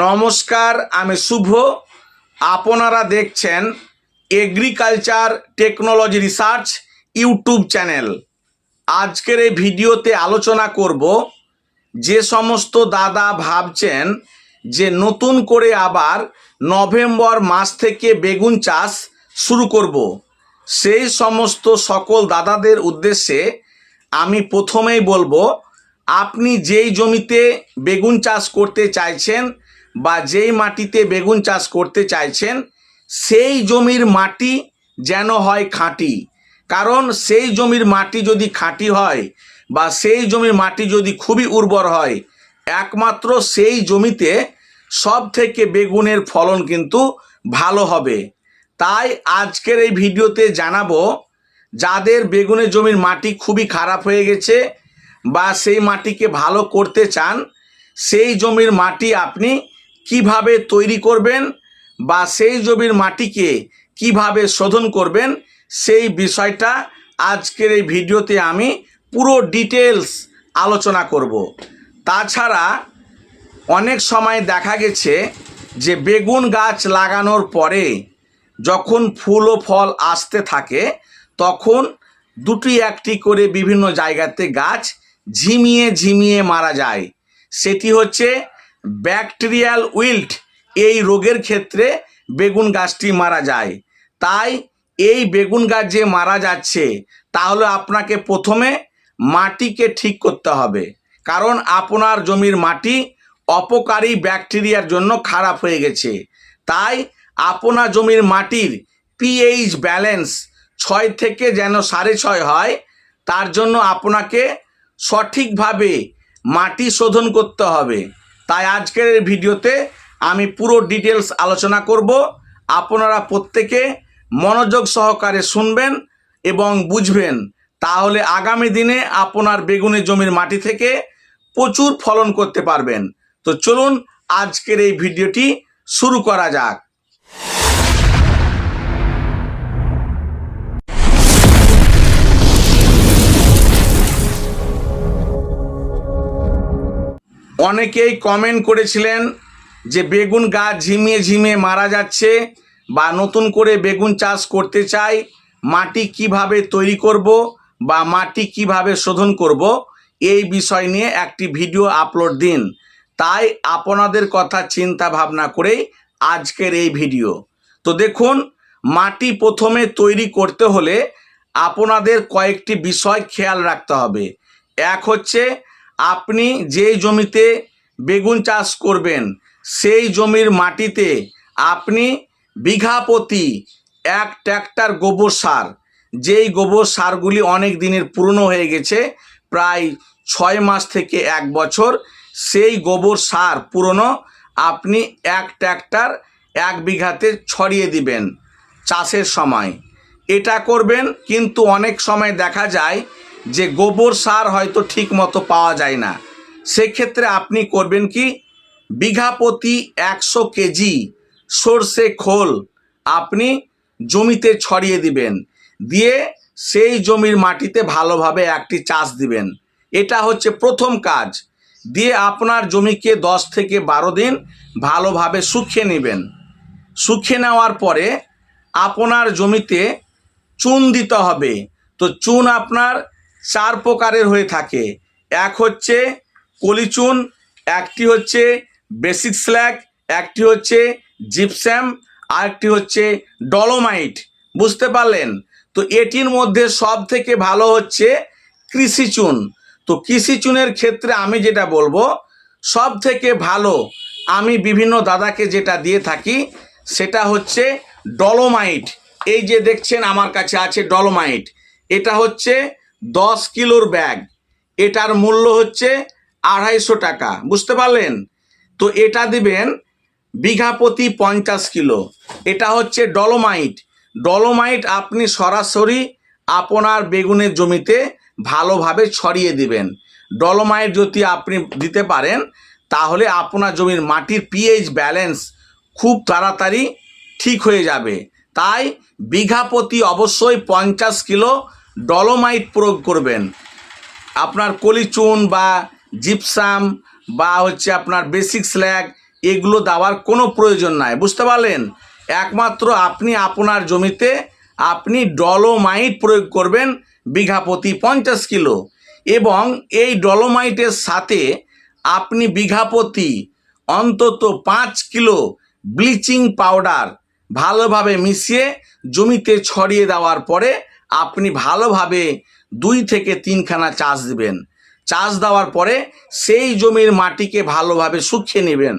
নমস্কার, আমি শুভ। আপনারা দেখছেন agriculture technology research YouTube channel আজকের এই ভিডিওতে আলোচনা করব যে সমস্ত দাদা ভাবছেন যে নতুন করে আবার নভেম্বর মাস থেকে বেগুন চাষ শুরু করব। সেই সমস্ত সকল দাদাদের উদ্দেশ্যে আমি প্রথমেই বলব, আপনি যেই জমিতে বেগুন চাষ করতে চাইছেন বা যেই মাটিতে বেগুন চাষ করতে চাইছেন, সেই জমির মাটি যেন হয় খাঁটি। কারণ সেই জমির মাটি যদি খাঁটি হয় বা সেই জমির মাটি যদি খুবই উর্বর হয়, একমাত্র সেই জমিতে সব থেকে বেগুনের ফলন কিন্তু ভালো হবে। তাই আজকের এই ভিডিওতে জানাব, যাদের বেগুনের জমির মাটি খুবই খারাপ হয়ে গেছে বা সেই মাটিকে ভালো করতে চান, সেই জমির মাটি আপনি কীভাবে তৈরি করবেন বা সেই জমির মাটিকে কীভাবে শোধন করবেন, সেই বিষয়টা আজকের এই ভিডিওতে আমি পুরো ডিটেলস আলোচনা করব। তাছাড়া অনেক সময় দেখা গেছে যে বেগুন গাছ লাগানোর পরে যখন ফুল ও ফল আসতে থাকে, তখন দুটি একটি করে বিভিন্ন জায়গাতে গাছ ঝিমিয়ে ঝিমিয়ে মারা যায়। সেটি হচ্ছে ব্যাকটেরিয়াল উইল্ট এই রোগের ক্ষেত্রে বেগুন গাছটি মারা যায়। তাই এই বেগুন গাছ যে মারা যাচ্ছে, তাহলে আপনাকে প্রথমে মাটিকে ঠিক করতে হবে। কারণ আপনার জমির মাটি অপকারী ব্যাকটেরিয়ার জন্য খারাপ হয়ে গেছে। তাই আপনার জমির মাটির পিএইচ ব্যালেন্স ছয় থেকে যেন সাড়ে ছয় হয়, তার জন্য আপনাকে সঠিকভাবে মাটি শোধন করতে হবে। তাই আজকের এই ভিডিওতে আমি পুরো ডিটেলস আলোচনা করব। আপনারা প্রত্যেকে মনোযোগ সহকারে শুনবেন এবং বুঝবেন। তাহলে আগামী দিনে আপনার বেগুনে জমির মাটি থেকে প্রচুর ফলন করতে পারবেন। তো চলুন আজকের এই ভিডিওটি শুরু করা যাক। অনেকেই কমেন্ট করেছিলেন যে বেগুন গাছ ঝিমিয়ে ঝিমিয়ে মারা যাচ্ছে বা নতুন করে বেগুন চাষ করতে চাই, মাটি কীভাবে তৈরি করব বা মাটি কীভাবে শোধন করব, এই বিষয় নিয়ে একটি ভিডিও আপলোড দিন। তাই আপনাদের কথা চিন্তা ভাবনা করেই আজকের এই ভিডিও তো দেখুন, মাটি প্রথমে তৈরি করতে হলে আপনাদের কয়েকটি বিষয় খেয়াল রাখতে হবে। এক হচ্ছে আপনি যেই জমিতে বেগুন চাষ করবেন, সেই জমির মাটিতে আপনি বিঘা প্রতি এক ট্র্যাক্টর গোবর সার। যেই গোবর সারগুলি অনেক দিনের পুরনো হয়ে গেছে, প্রায় ছয় মাস থেকে এক বছর, সেই গোবর সার পুরনো আপনি এক ট্র্যাক্টর এক বিঘাতে ছড়িয়ে দিবেন চাষের সময়। এটা করবেন, কিন্তু অনেক সময় দেখা যায় যে গোবর সার হয়তো ঠিক মতো পাওয়া যায় না। সেক্ষেত্রে আপনি করবেন কি? বিঘা প্রতি একশো কেজি সর্ষে খোল আপনি জমিতে ছড়িয়ে দিবেন। দিয়ে সেই জমির মাটিতে ভালোভাবে একটি চাষ দিবেন। এটা হচ্ছে প্রথম কাজ। দিয়ে আপনার জমিকে দশ থেকে বারো দিন ভালোভাবে শুকিয়ে নেবেন। শুকিয়ে নেওয়ার পরে আপনার জমিতে চুন দিতে হবে। তো চুন আপনার চার প্রকারের হয়ে থাকে। এক হচ্ছে কলিচুন, একটি হচ্ছে বেসিক স্ল্যাগ, একটি হচ্ছে জিপস্যাম, আরেকটি হচ্ছে ডলোমাইট। বুঝতে পারলেন? তো এটির মধ্যে সব থেকে ভালো হচ্ছে কৃষি চুন তো কৃষি চুনের ক্ষেত্রে আমি যেটা বলব সব থেকে ভালো আমি বিভিন্ন দাদাকে যেটা দিয়ে থাকি, সেটা হচ্ছে ডলোমাইট। এই যে দেখছেন, আমার কাছে আছে ডলোমাইট। এটা হচ্ছে দশ কিলোর ব্যাগ। এটার মূল্য হচ্ছে আড়াইশো টাকা। বুঝতে পারলেন? তো এটা দিবেন বিঘা প্রতি পঞ্চাশ কিলো। এটা হচ্ছে ডলোমাইট। ডলোমাইট আপনি সরাসরি আপনার বেগুনের জমিতে ভালোভাবে ছড়িয়ে দিবেন। ডলোমাইট যদি আপনি দিতে পারেন, তাহলে আপনার জমির মাটির পিএইচ ব্যালেন্স খুব তাড়াতাড়ি ঠিক হয়ে যাবে। তাই বিঘা প্রতি অবশ্যই পঞ্চাশ কিলো ডলোমাইট প্রয়োগ করবেন। আপনার কলিচুন বা জিপসাম বা হচ্ছে আপনার বেসিক স্ল্যাগ, এগুলো দেওয়ার কোনো প্রয়োজন নাই। বুঝতে পারলেন? একমাত্র আপনি আপনার জমিতে আপনি ডলোমাইট প্রয়োগ করবেন বিঘা প্রতি পঞ্চাশ কিলো। এবং এই ডলোমাইটের সাথে আপনি বিঘা প্রতি অন্তত পাঁচ কিলো ব্লিচিং পাউডার ভালোভাবে মিশিয়ে জমিতে ছড়িয়ে দেওয়ার পরে আপনি ভালোভাবে দুই থেকে তিনখানা চাষ দিবেন। চাষ দেওয়ার পরে সেই জমির মাটিকে ভালোভাবে শুকিয়ে নেবেন।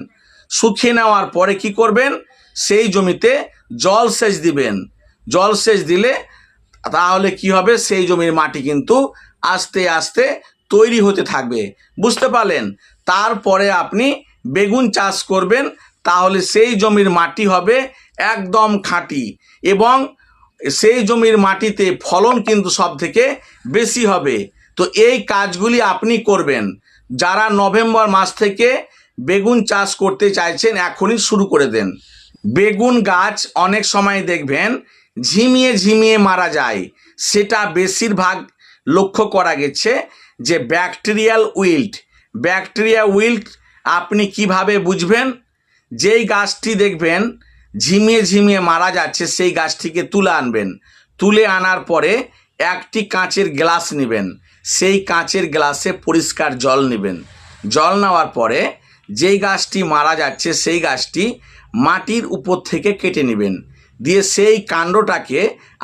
শুকিয়ে নেওয়ার পরে কি করবেন? সেই জমিতে জল সেচ দিবেন। জল সেচ দিলে তাহলে কি হবে? সেই জমির মাটি কিন্তু আস্তে আস্তে তৈরি হতে থাকবে। বুঝতে পারলেন? তারপরে আপনি বেগুন চাষ করবেন, তাহলে সেই জমির মাটি হবে একদম খাঁটি এবং সেই জমির মাটিতে ফলন কিন্তু সব থেকে বেশি হবে। তো এই কাজগুলি আপনি করবেন। যারা নভেম্বর মাস থেকে বেগুন চাষ করতে চাইছেন, এখনই শুরু করে দেন। বেগুন গাছ অনেক সময় দেখবেন ঝিমিয়ে ঝিমিয়ে মারা যায়। সেটা বেশিরভাগ লক্ষ্য করা গেছে যে ব্যাকটেরিয়াল উইল্ট। ব্যাকটেরিয়া উইল্ট আপনি কীভাবে বুঝবেন? যেই গাছটি দেখবেন ঝিমিয়ে ঝিমিয়ে মারা যাচ্ছে, সেই গাছটিকে তুলে আনবেন। তুলে আনার পরে একটি কাঁচের গ্লাস নেবেন। সেই কাঁচের গ্লাসে পরিষ্কার জল নেবেন। জল নেওয়ার পরে যেই গাছটি মারা যাচ্ছে, সেই গাছটি মাটির উপর থেকে কেটে নেবেন। দিয়ে সেই কাণ্ডটাকে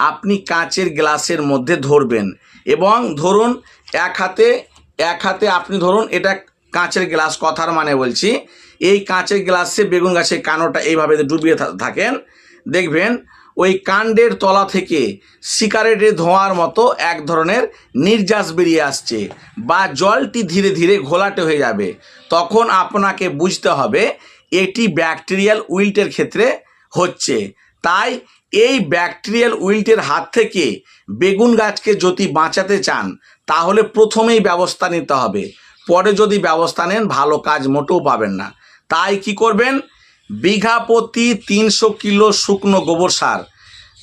আপনি কাঁচের গ্লাসের মধ্যে ধরবেন এবং ধরুন এক হাতে এক হাতে আপনি ধরুন এটা কাঁচের গ্লাস কথার মানে বলছি। এই কাঁচের গ্লাসে বেগুন গাছের কানোটা এইভাবে ডুবিয়ে থাকেন। দেখবেন, ওই কাণ্ডের তলা থেকে সিগারেটের ধোঁয়ার মতো এক ধরনের নির্যাস বেরিয়ে আসছে বা জলটি ধীরে ধীরে ঘোলাটে হয়ে যাবে। তখন আপনাকে বুঝতে হবে, এটি ব্যাকটেরিয়াল উইল্টের ক্ষেত্রে হচ্ছে। তাই এই ব্যাকটেরিয়াল উইল্টের হাত থেকে বেগুন গাছকে যদি বাঁচাতে চান, তাহলে প্রথমেই ব্যবস্থা নিতে হবে। পরে যদি ব্যবস্থা নেন, ভালো কাজ মোটেও পাবেন না। তাই কি করবেন? বিঘা প্রতি তিনশো কিলো শুকনো গোবর সার।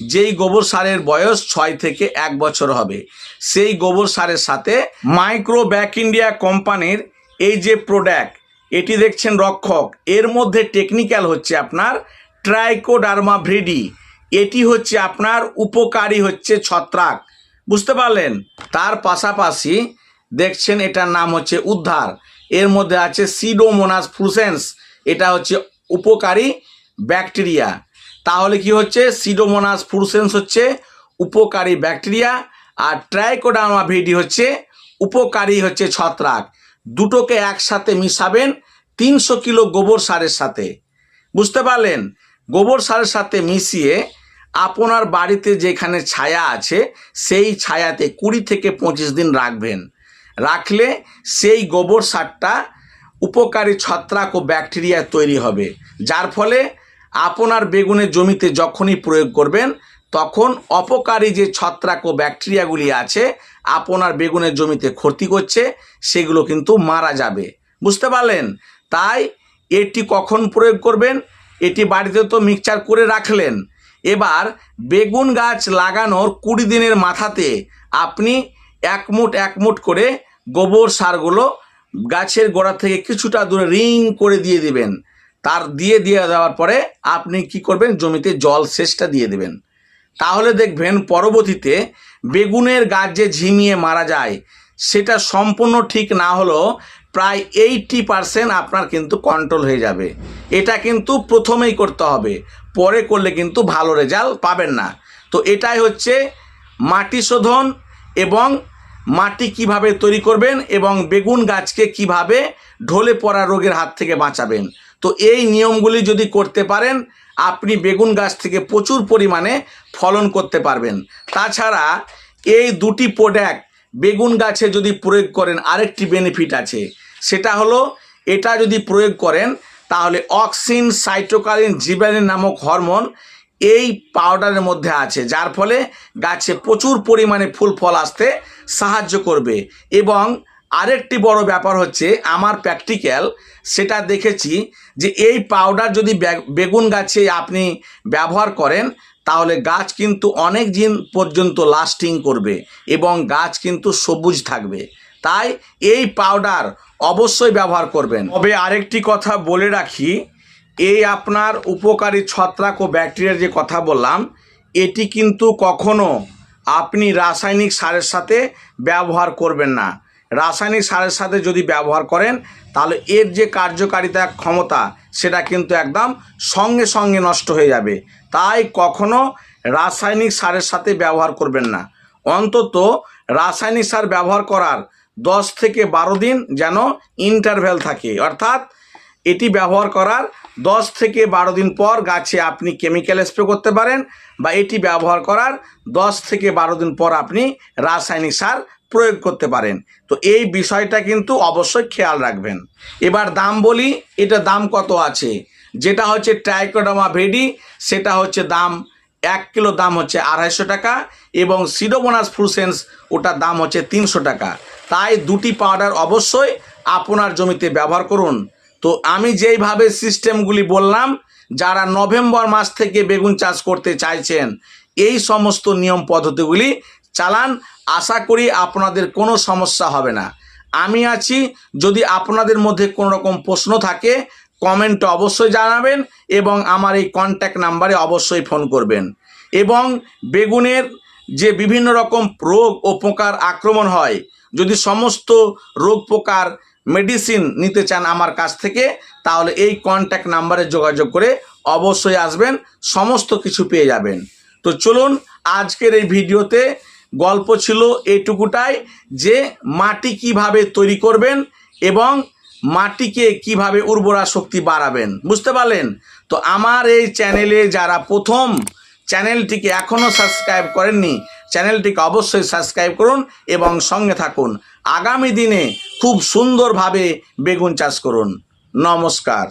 যেই গোবর সারের বয়স ছয় থেকে এক বছর হবে। সেই গোবর সারের সাথে মাইক্রো ব্যাক ইন্ডিয়া কোম্পানির এই যে প্রোডাক্ট, এটি দেখছেন রক্ষক। এর মধ্যে টেকনিক্যাল হচ্ছে আপনার ট্রাইকোডার্মা ভ্রিডি। এটি হচ্ছে আপনার উপকারী হচ্ছে ছত্রাক। বুঝতে পারলেন? তার পাশাপাশি দেখছেন এটার নাম হচ্ছে উদ্ধার। এর মধ্যে আছে সিডোমোনাস ফ্রুসেন্স এটা হচ্ছে উপকারী ব্যাকটেরিয়া। তাহলে কি হচ্ছে? সিডোমোনাস ফ্রুসেন্স হচ্ছে উপকারী ব্যাকটেরিয়া আর ট্রাইকোডার্মা ভিডি হচ্ছে উপকারী হচ্ছে ছত্রাক। দুটোকে একসাথে মিশাবেন তিনশো কিলো গোবর সারের সাথে। বুঝতে পারলেন? গোবর সারের সাথে মিশিয়ে আপনার বাড়িতে যেখানে ছায়া আছে, সেই ছায়াতে কুড়ি থেকে পঁচিশ দিন রাখবেন। রাখলে সেই গোবর সারটা উপকারী ছত্রাক ও ব্যাকটেরিয়া তৈরি হবে। যার ফলে আপনার বেগুনের জমিতে যখনই প্রয়োগ করবেন, তখন অপকারী যে ছত্রাক ও ব্যাকটেরিয়াগুলি আছে, আপনার বেগুনের জমিতে ক্ষতি করছে, সেগুলো কিন্তু মারা যাবে। বুঝতে পারলেন? তাই এটি কখন প্রয়োগ করবেন? এটি বাড়িতে তো মিক্সচার করে রাখলেন। এবার বেগুন গাছ লাগানোর কুড়ি দিনের মাথাতে আপনি এক মুঠ এক করে গোবর সারগুলো গাছের গোড়া থেকে কিছুটা দূরে রিং করে দিয়ে দিবেন। তার দিয়ে দিয়ে দেওয়ার পরে আপনি কি করবেন? জমিতে জল সেচটা দিয়ে দেবেন। তাহলে দেখবেন পরবর্তীতে বেগুনের গাছ যে ঝিমিয়ে মারা যায়, সেটা সম্পূর্ণ ঠিক না হলেও প্রায় এইটটি পারসেন্ট আপনার কিন্তু কন্ট্রোল হয়ে যাবে। এটা কিন্তু প্রথমেই করতে হবে। পরে করলে কিন্তু ভালো রেজাল্ট পাবেন না। তো এটাই হচ্ছে মাটি শোধন এবং মাটি কীভাবে তৈরি করবেন এবং বেগুন গাছকে কীভাবে ঢলে পড়া রোগের হাত থেকে বাঁচাবেন? তো এই নিয়মগুলি যদি করতে পারেন, আপনি বেগুন গাছ থেকে প্রচুর পরিমাণে ফলন করতে পারবেন। তাছাড়া এই দুটি প্রোডাক্ট বেগুন গাছে যদি প্রয়োগ করেন, আরেকটি বেনিফিট আছে। সেটা হলো, এটা যদি প্রয়োগ করেন, তাহলে অক্সিন সাইটোকালিন জিবালিন নামক হরমোন এই পাউডারের মধ্যে আছে, যার ফলে গাছে প্রচুর পরিমাণে ফুল, ফল আসতে সাহায্য করবে। এবং আরেকটি বড় ব্যাপার হচ্ছে, আমার প্র্যাকটিক্যাল সেটা দেখেছি যে, এই পাউডার যদি বেগুন গাছে আপনি ব্যবহার করেন, তাহলে গাছ কিন্তু অনেক দিন পর্যন্ত লাস্টিং করবে এবং গাছ কিন্তু সবুজ থাকবে। তাই এই পাউডার অবশ্যই ব্যবহার করবেন। তবে আরেকটি কথা বলে রাখি এই আপনার উপকারী ছত্রাক ও ব্যাকটেরিয়ার যে কথা বললাম, এটি কিন্তু কখনো আপনি রাসায়নিক সারের সাথে ব্যবহার করবেন না। রাসায়নিক সারের সাথে যদি ব্যবহার করেন, তাহলে এর যে কার্যকারিতা ক্ষমতা, সেটা কিন্তু একদম সঙ্গে সঙ্গে নষ্ট হয়ে যাবে। তাই কখনো রাসায়নিক সারের সাথে ব্যবহার করবেন না। অন্তত রাসায়নিক সার ব্যবহার করার দশ থেকে বারো দিন যেন ইন্টারভ্যাল থাকে। অর্থাৎ এটি ব্যবহার করার দশ থেকে বারো দিন পর গাছে আপনি কেমিক্যাল স্প্রে করতে পারেন বা এটি ব্যবহার করার দশ থেকে বারো দিন পর আপনি রাসায়নিক সার প্রয়োগ করতে পারেন। তো এই বিষয়টা কিন্তু অবশ্যই খেয়াল রাখবেন। এবার দাম বলি, এটা দাম কত আছে? যেটা হচ্ছে ট্রাইকোডামা ভেডি সেটা হচ্ছে দাম এক কিলো দাম হচ্ছে আড়াইশো টাকা এবং সিডোবোনাস ফ্লুসেন্স ওটার দাম হচ্ছে তিনশো টাকা। তাই দুটি পাউডার অবশ্যই আপনার জমিতে ব্যবহার করুন। তো আমি যেইভাবে সিস্টেমগুলি বললাম, যারা নভেম্বর মাস থেকে বেগুন চাষ করতে চাইছেন, এই সমস্ত নিয়ম পদ্ধতিগুলি চালান। আশা করি আপনাদের কোনো সমস্যা হবে না। আমি আছি, যদি আপনাদের মধ্যে কোনো রকম প্রশ্ন থাকে, কমেন্ট অবশ্যই জানাবেন এবং আমার এই কন্ট্যাক্ট নাম্বারে অবশ্যই ফোন করবেন। এবং বেগুনের যে বিভিন্ন রকম রোগ ও পোকার আক্রমণ হয়, যদি সমস্ত রোগ পোকার মেডিসিন নিতে চান আমার কাছ থেকে, তাহলে এই কন্ট্যাক্ট নাম্বারে যোগাযোগ করে অবশ্যই আসবেন, সমস্ত কিছু পেয়ে যাবেন। তো চলুন, আজকের এই ভিডিওতে গল্প ছিল এইটুকুটাই যে মাটি কীভাবে তৈরি করবেন এবং মাটিকে কীভাবে উর্বরা শক্তি বাড়াবেন। বুঝতে পারলেন? তো আমার এই চ্যানেলে যারা প্রথম, চ্যানেলটিকে এখনও সাবস্ক্রাইব করেননি, চ্যানেলটিকে অবশ্যই সাবস্ক্রাইব করুন এবং সঙ্গে থাকুন। আগামী দিনে খুব সুন্দরভাবে বেগুন চাষ করুন। নমস্কার।